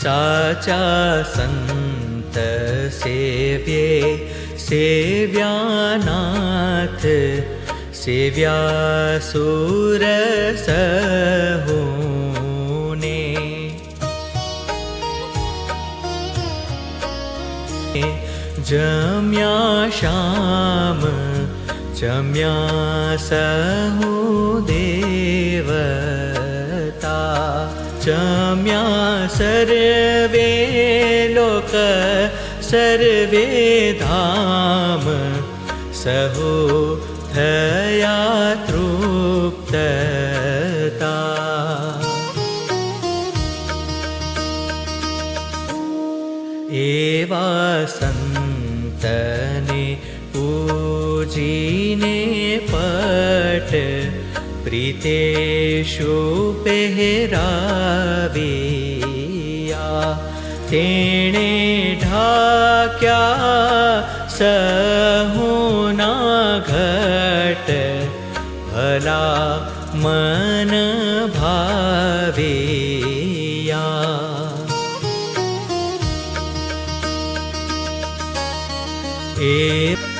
साचा सन्त सेव्ये सेव्यानाथ सेव्या सुरसहुने जम्या श्याम जम्या सहु देवता जम्या सर्वे लोक सर्वे धाम। सहु थया तृप्तता। एवा सन्तने पूजिने पट प्रीतेषु पेहराविया तेणे ढाक्या सहुना घट भला मन ए